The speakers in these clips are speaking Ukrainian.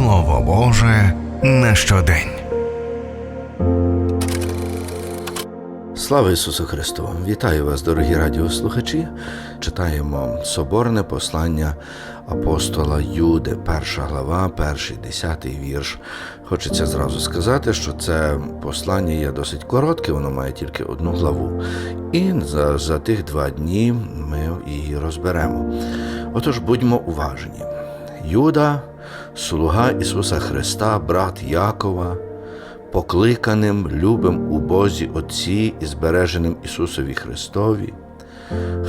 Слово Боже на щодень. Слава Ісусу Христу! Вітаю вас, дорогі радіослухачі. Читаємо соборне послання апостола Юди, перша глава, перший десятий вірш. Хочеться зразу сказати, що це послання є досить коротке, воно має тільки одну главу. І за, за тих два дні ми її розберемо. Отож, будьмо уважні. Юда, слуга Ісуса Христа, брат Якова покликаним, любим у Бозі Отці і збереженим Ісусові Христові,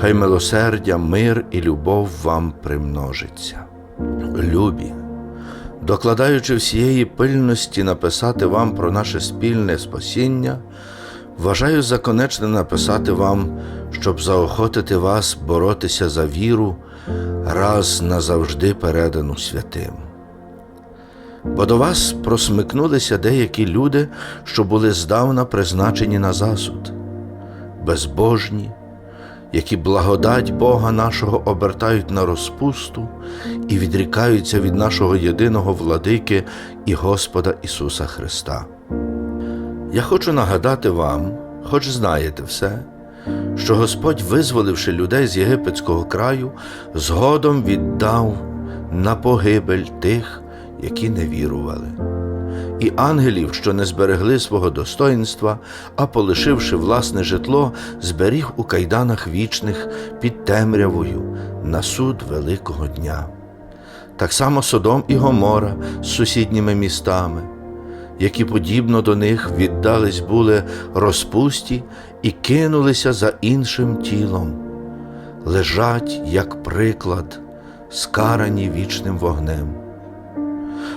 хай милосердя, мир і любов вам примножиться. Любі, докладаючи всієї пильності написати вам про наше спільне спасіння, вважаю за конечне написати вам, щоб заохотити вас боротися за віру, раз назавжди передану святим. Бо до вас просмикнулися деякі люди, що були здавна призначені на засуд, безбожні, які благодать Бога нашого обертають на розпусту і відрікаються від нашого єдиного владики і Господа Ісуса Христа. Я хочу нагадати вам, хоч знаєте все, що Господь, визволивши людей з єгипетського краю, згодом віддав на погибель тих, які не вірували, і ангелів, що не зберегли свого достоїнства, а полишивши власне житло, зберіг у кайданах вічних під темрявою на суд Великого дня. Так само Содом і Гомора з сусідніми містами, які подібно до них віддались були розпусті і кинулися за іншим тілом, лежать, як приклад, скарані вічним вогнем.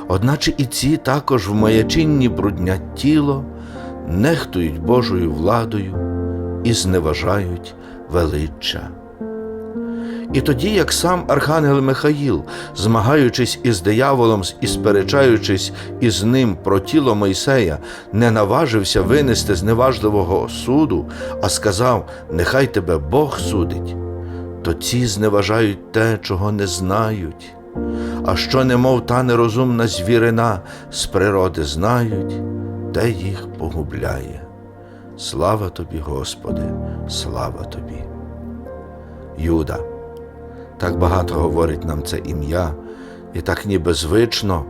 Одначе і ці також в маячинні бруднять тіло, нехтують Божою владою і зневажають величчя. І тоді, як сам Архангел Михаїл, змагаючись із дияволом і сперечаючись із ним про тіло Мойсея, не наважився винести зневажливого суду, а сказав: Нехай тебе Бог судить, то ці зневажають те, чого не знають а що немов та нерозумна звірина з природи знають, те їх погубляє. Слава тобі, Господи, слава тобі. Юда, так багато говорить нам це ім'я, і так ніби звично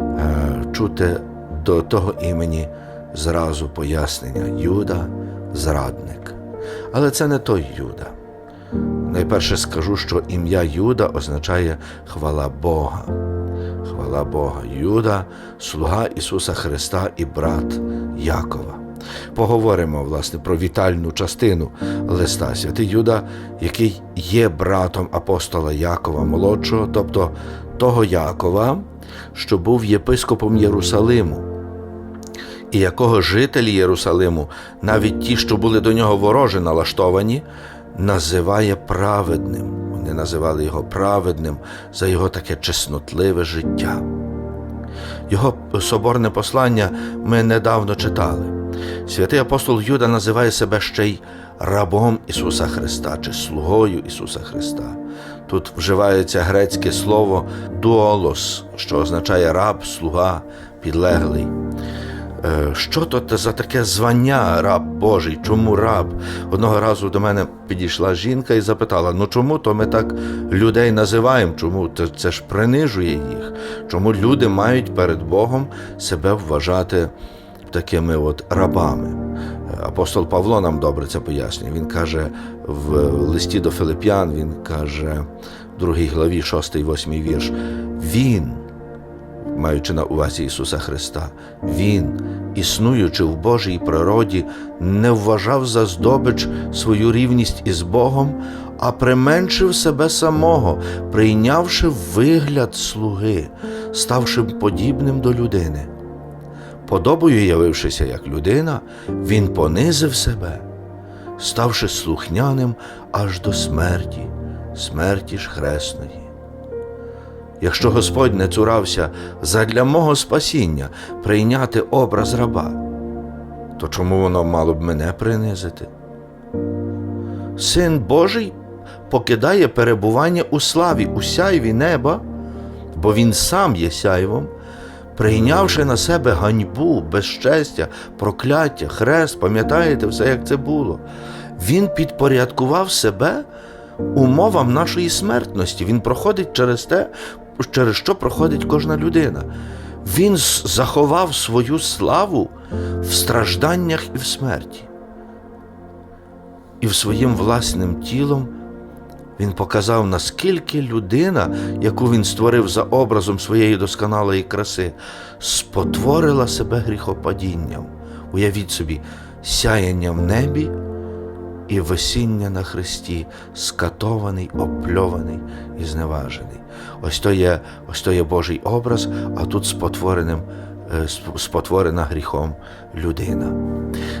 е, чути до того імені зразу пояснення Юда, зрадник. Але це не той Юда. Найперше скажу, що ім'я Юда означає хвала Бога. Хвала Бога. Юда, слуга Ісуса Христа і брат Якова. Поговоримо, власне, про вітальну частину листа святий Юда, який є братом апостола Якова молодшого, тобто того Якова, що був єпископом Єрусалиму, і якого жителі Єрусалиму, навіть ті, що були до нього вороже налаштовані, називає праведним. Вони називали його праведним за його таке чеснотливе життя. Його соборне послання ми недавно читали. Святий апостол Юда називає себе ще й рабом Ісуса Христа чи слугою Ісуса Христа. Тут вживається грецьке слово дуолос, що означає раб, слуга, підлеглий. Е, що то за таке звання раб Божий? Чому раб? Одного разу до мене підійшла жінка і запитала: ну чому то ми так людей називаємо? Чому це ж принижує їх? Чому люди мають перед Богом себе вважати такими от рабами? Апостол Павло нам добре це пояснює. Він каже в листі до Филип'ян, він каже в другій главі, 6 8 вірш, Він маючи на увазі Ісуса Христа, Він, існуючи в Божій природі, не вважав за здобич свою рівність із Богом, а применшив себе самого, прийнявши вигляд слуги, ставши подібним до людини. Подобою явившися як людина, Він понизив себе, ставши слухняним аж до смерті, смерті ж хресної. Якщо Господь не цурався задля мого спасіння прийняти образ раба, то чому воно мало б мене принизити? Син Божий покидає перебування у славі, у сяйві неба, бо Він сам є сяйвом, прийнявши на себе ганьбу, безчестя, прокляття, хрест, пам'ятаєте все, як це було. Він підпорядкував себе умовам нашої смертності. Він проходить через те, через що проходить кожна людина. Він заховав свою славу в стражданнях і в смерті. І в своїм власним тілом він показав, наскільки людина, яку він створив за образом своєї досконалої краси, спотворила себе гріхопадінням. Уявіть собі, сяяння в небі і весіння на хресті, скатований, опльований і зневажений. Ось то є, ось то є Божий образ, а тут спотвореним, сп- спотворена гріхом людина.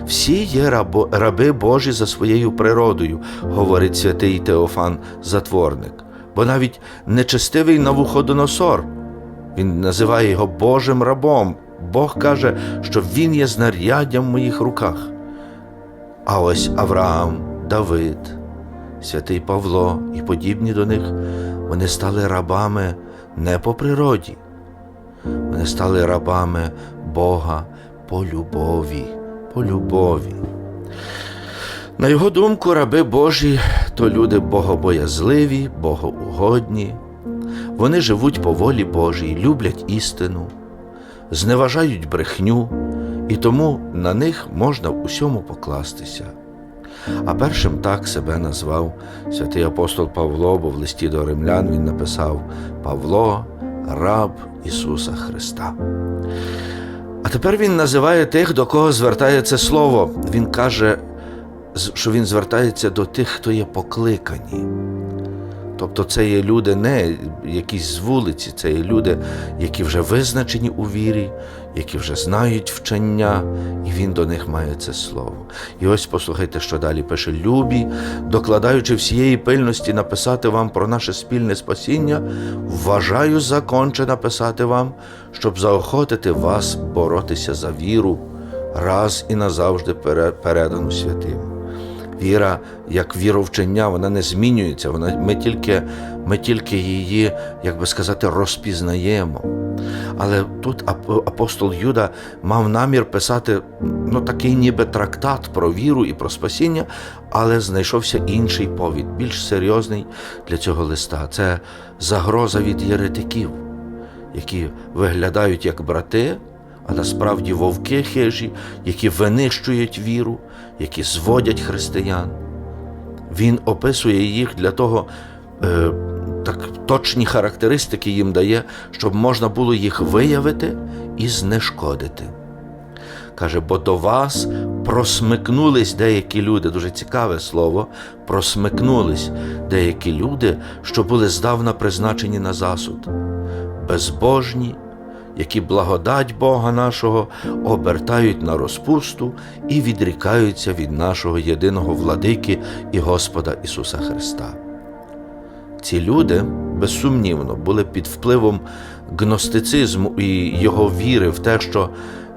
Всі є раби Божі за своєю природою, говорить святий Теофан Затворник. Бо навіть нечестивий Навуходоносор, він називає його Божим рабом. Бог каже, що він є знаряддям в моїх руках. А ось Авраам, Давид, святий Павло і подібні до них, вони стали рабами не по природі, вони стали рабами Бога по любові, по любові. На його думку, раби Божі то люди богобоязливі, богоугодні. Вони живуть по волі Божій, люблять істину, зневажають брехню, і тому на них можна в усьому покластися. А першим так себе назвав святий апостол Павло, бо в листі до римлян він написав Павло, раб Ісуса Христа. А тепер він називає тих, до кого звертається слово. Він каже, що він звертається до тих, хто є покликані. Тобто це є люди не якісь з вулиці, це є люди, які вже визначені у вірі, які вже знають вчення, і він до них має це слово. І ось послухайте, що далі пише: Любі, докладаючи всієї пильності написати вам про наше спільне спасіння, вважаю законче написати вам, щоб заохотити вас боротися за віру раз і назавжди передану святим. Віра, як віровчення, вона не змінюється. Вона, ми, тільки, ми тільки її, як би сказати, розпізнаємо. Але тут апостол Юда мав намір писати ну, такий ніби трактат про віру і про спасіння, але знайшовся інший повід, більш серйозний для цього листа. Це загроза від єретиків, які виглядають як брати, а насправді вовки хижі, які винищують віру, які зводять християн. Він описує їх для того, е, так точні характеристики їм дає, щоб можна було їх виявити і знешкодити. Каже, бо до вас просмикнулись деякі люди, дуже цікаве слово, просмикнулись деякі люди, що були здавна призначені на засуд, безбожні, які благодать Бога нашого обертають на розпусту і відрікаються від нашого єдиного владики і Господа Ісуса Христа. Ці люди, безсумнівно, були під впливом гностицизму і його віри в те, що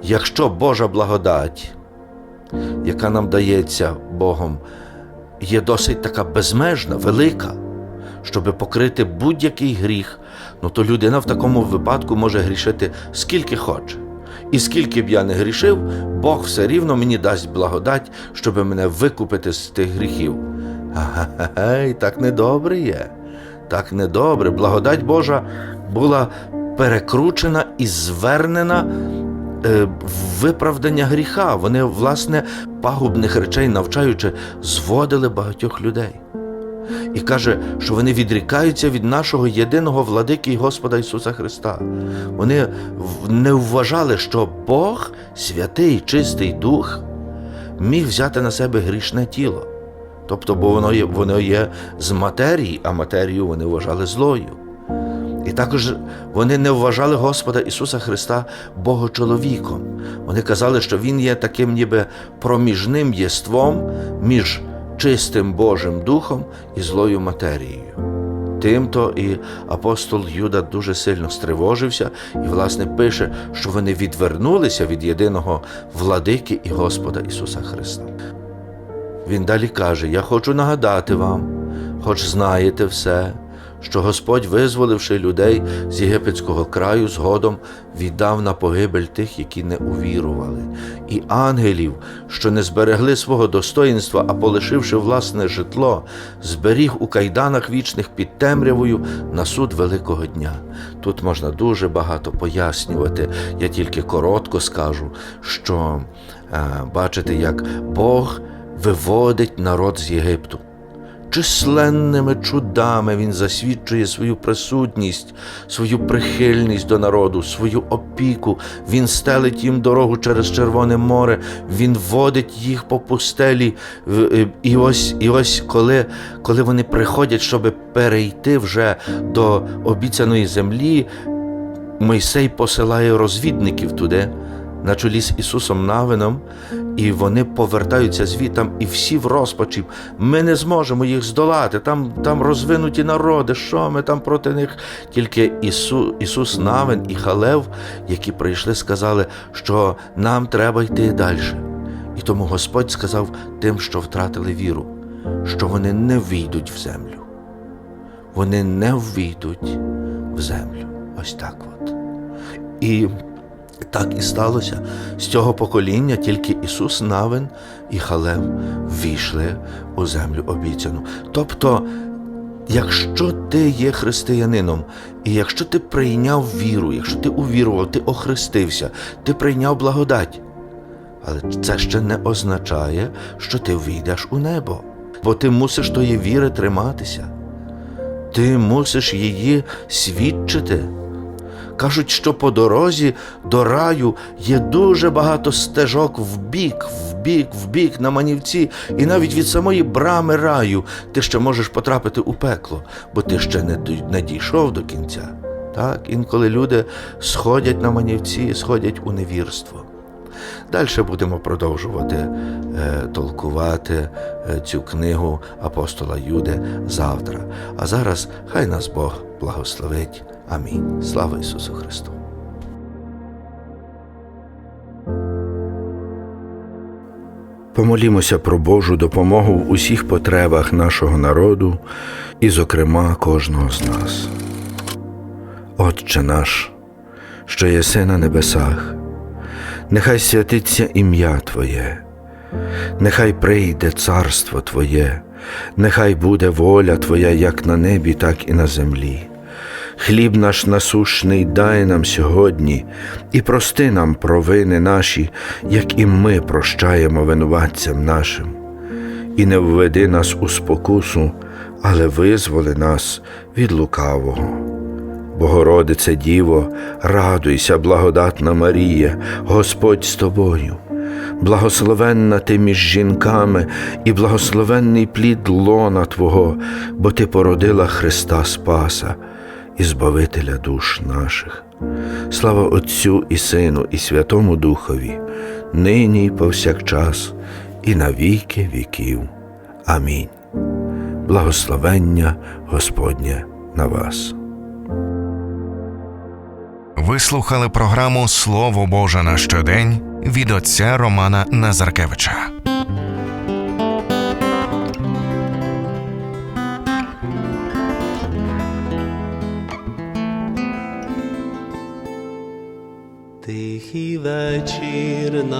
якщо Божа благодать, яка нам дається Богом, є досить така безмежна, велика, щоб покрити будь-який гріх, ну то людина в такому випадку може грішити скільки хоче. І скільки б я не грішив, Бог все рівно мені дасть благодать, щоб мене викупити з тих гріхів. Гей, так недобре є. Так недобре. Благодать Божа була перекручена і звернена е, в виправдання гріха. Вони, власне, пагубних речей навчаючи, зводили багатьох людей. І каже, що вони відрікаються від нашого єдиного владики і Господа Ісуса Христа. Вони не вважали, що Бог, святий, чистий дух, міг взяти на себе грішне тіло. Тобто, бо воно є, воно є з матерії, а матерію вони вважали злою. І також вони не вважали Господа Ісуса Христа Богочоловіком. Вони казали, що Він є таким ніби проміжним єством між чистим Божим Духом і злою матерією. Тимто і апостол Юда дуже сильно стривожився і, власне, пише, що вони відвернулися від єдиного владики і Господа Ісуса Христа. Він далі каже: Я хочу нагадати вам, хоч знаєте все, що Господь, визволивши людей з єгипетського краю, згодом віддав на погибель тих, які не увірували, і ангелів, що не зберегли свого достоїнства, а полишивши власне житло, зберіг у кайданах вічних під темрявою на суд Великого дня. Тут можна дуже багато пояснювати. Я тільки коротко скажу, що е, бачите, як Бог виводить народ з Єгипту. Численними чудами він засвідчує свою присутність, свою прихильність до народу, свою опіку. Він стелить їм дорогу через Червоне море, він водить їх по пустелі. Е, І ось, і ось коли, коли вони приходять, щоб перейти вже до обіцяної землі, Мойсей посилає розвідників туди, на чолі з Ісусом Навином, і вони повертаються звітам, і всі в розпачі. Ми не зможемо їх здолати. Там, там розвинуті народи. Що ми там проти них? Тільки Ісу, Ісус Навин і Халев, які прийшли, сказали, що нам треба йти далі. І тому Господь сказав тим, що втратили віру, що вони не війдуть в землю. Вони не ввійдуть в землю. Ось так от. І так і сталося. З цього покоління тільки Ісус Навин і Халев ввійшли у землю обіцяну. Тобто, якщо ти є християнином, і якщо ти прийняв віру, якщо ти увірував, ти охрестився, ти прийняв благодать, але це ще не означає, що ти війдеш у небо, бо ти мусиш тої віри триматися. Ти мусиш її свідчити. Кажуть, що по дорозі до раю є дуже багато стежок в бік, в бік, в бік на манівці, і навіть від самої брами раю ти ще можеш потрапити у пекло, бо ти ще не, дійшов до кінця. Так, інколи люди сходять на манівці, сходять у невірство. Далі будемо продовжувати е, толкувати е, цю книгу апостола Юди завтра. А зараз хай нас Бог благословить. Амінь. Слава Ісусу Христу! Помолімося про Божу допомогу в усіх потребах нашого народу і, зокрема, кожного з нас. Отче наш, що єси на небесах, нехай святиться ім'я Твоє, нехай прийде царство Твоє, нехай буде воля Твоя як на небі, так і на землі. Хліб наш насущний дай нам сьогодні, і прости нам провини наші, як і ми прощаємо винуватцям нашим. І не введи нас у спокусу, але визволи нас від лукавого. Богородице Діво, радуйся, благодатна Марія, Господь з тобою. Благословенна ти між жінками, і благословенний плід лона Твого, бо Ти породила Христа Спаса і Збавителя душ наших. Слава Отцю і Сину, і Святому Духові, нині і повсякчас, і на віки віків. Амінь. Благословення Господнє на вас. Ви слухали програму Слово Боже на щодень від отця Романа Назаркевича.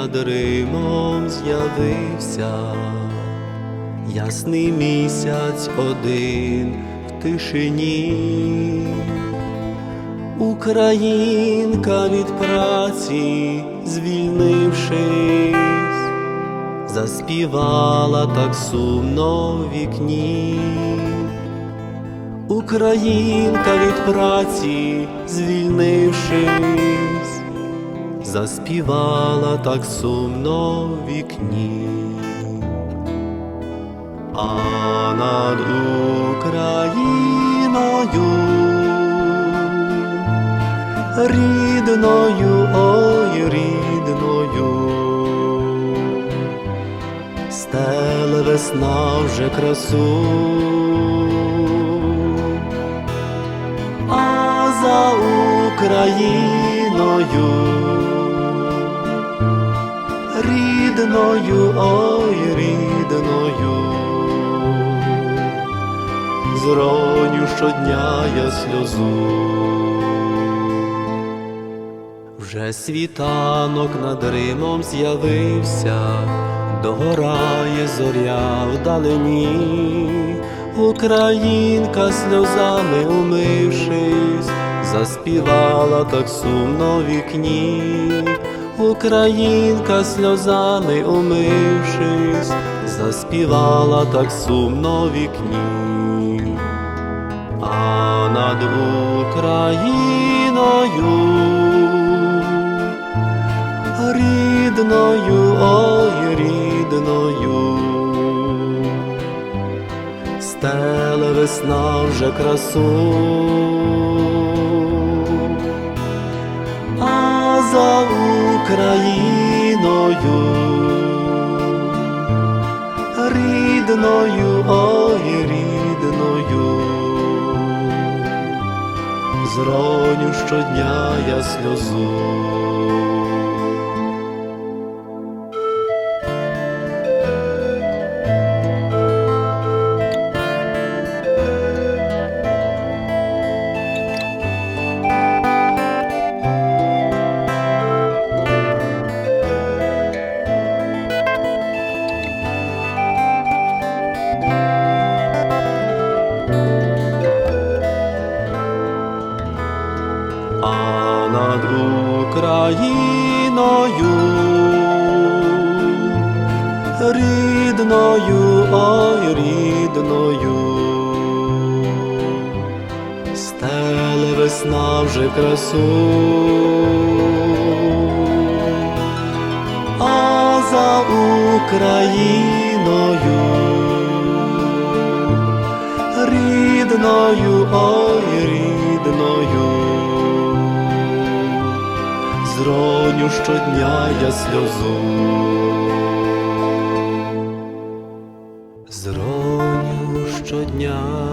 Над Римом з'явився, ясний місяць один в тишині, Українка від праці, звільнившись, заспівала так сумно в вікні. Українка від праці, звільнившись, заспівала так сумно в вікні. А над Україною, рідною, ой, рідною, стеле весна вже красу. а за Україною, рідною, ой, рідною, зроню щодня я сльозу. Вже світанок над Римом з'явився, догорає зоря вдалині, Українка сльозами умившись, заспівала так сумно вікні, Українка сльозами умившись, заспівала так сумно вікні, а над Україною рідною, ой, рідною, стеле весна вже красу, за Україною, рідною, ой, рідною, зроню щодня я сльозу. Красу, а за Україною рідною, ой, рідною, зроню щодня я сльозу, зроню щодня